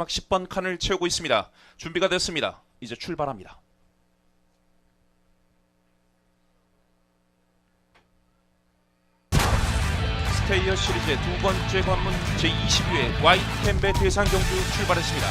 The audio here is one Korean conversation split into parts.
막 10번 칸을 채우고 있습니다. 준비가 됐습니다. 이제 출발합니다. 스테이어 시리즈의 두 번째 관문 제22회 와이템베 대상 경주 출발했습니다.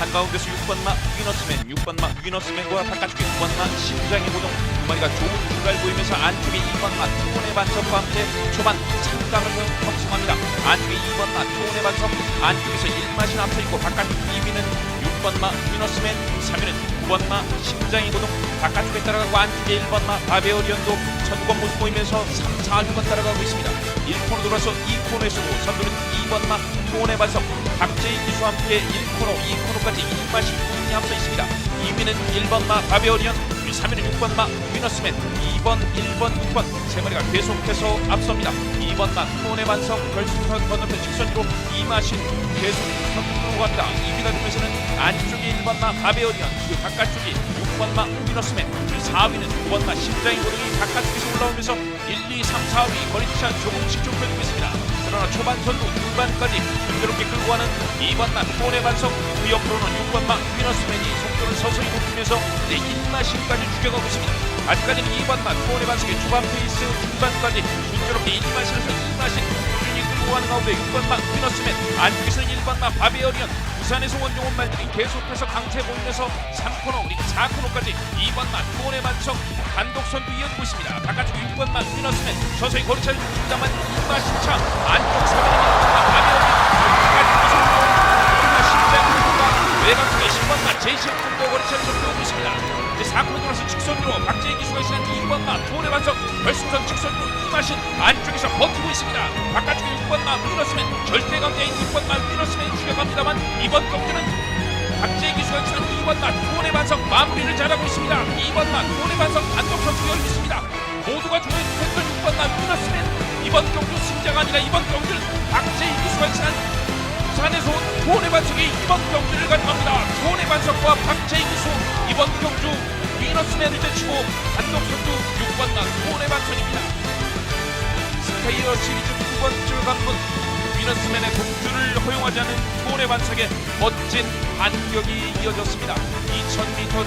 한가운데서 6번마 위너스맨, 6번마 위너스맨과 바깥쪽에 9번마 심장의 고동 두 마리가 좋은 출발 보이면서 안쪽에 2번마 투혼의 반석과 함께 초반 창감을 형성합니다. 안쪽에 2번마 투혼의 반석 안쪽에서 1마신 앞서 있고 바깥쪽 2위는 6번마 위너스맨 3위는 9번마 심장의 고동 바깥쪽에 따라가고 안쪽에 1번마 바베오리언도 천권 모습 보이면서 3, 4, 6번 따라가고 있습니다. 1코너 돌아서 2코너에서도 선두는 2번마 투혼의 반석 박재희 기수와 함께 1코너, 2코너까지 1마신 분이 앞서 있습니다. 2위는 1번마 바베오리언 3위는 6번마 위너스맨 2번, 1번, 6번 세 마리가 계속해서 앞섭니다. 2번마 투혼의 반석 결승선 건너편 직선으로 2마신 계속 선두로 갑니다. 2위가 되면서는 안쪽이 1번마 바베오리언 그 바깥쪽이 6번마 위너스맨 그 4위는 9번마 심장의 고등이 바깥쪽에서 올라오면서 1, 2, 3, 4위 거리차 조금씩 좁혀지고 있습니다. 그러나 초반 선두 후반까지 순조롭게 끌고 가는 2번마 투혼의 반석 그 옆으로는 6번마 위너스맨이 서서히 높이면서 이제 1마신까지 죽여가고 있습니다. 아직까지는 2번마 투혼의 반석의 초반 페이스 중반까지 순조롭게 1마신에서 2마신 꾸준히 끌고 가는 가운데 6번마 위너스맨 안쪽에서는 1번마 바비어리언 부산에서 원종원 말들이 계속해서 강세 보이면서 3코너 그리고 4코너까지 2번마 투혼의 반석 단독 선두 이어지고 있습니다. 바깥쪽 6번마 위너스맨 서서히 거리차를 줍니다만 2마신 차 제이시 거리차를 좁혀오고 있습니다. 이제 4코너 돌아서 직선으로 박재희 기수가 시간 2번마 투혼의 반석 결승선 직선으로 이마신 안쪽에서 버티고 있습니다. 바깥쪽에 6번마 위너스맨 절대 강자인 6번마 위너스맨이 죽여갑니다만 이번 경기는 박재희 기수가 시간 2번마 투혼의 반석 마무리를 잘하고 있습니다. 2번마 투혼의 반석 단독 선수 열고 있습니다. 모두가 조회했던 6번마 위너스맨 이번 경주 승자가 아니라 이번 경주는 박재희 기수가 지난 부산에서 온 투혼의 반석이 이번 경주를 가져갑니다. 박재희 기수 이번 경주 위너스맨을 제치고 단독 선두 6번나 투혼의 반석입니다. 스테이어 시리즈 두 번째 관문 위너스맨의 동주를 허용하지 않은 투혼의 반석의 멋진 반격이 이어졌습니다. 2000m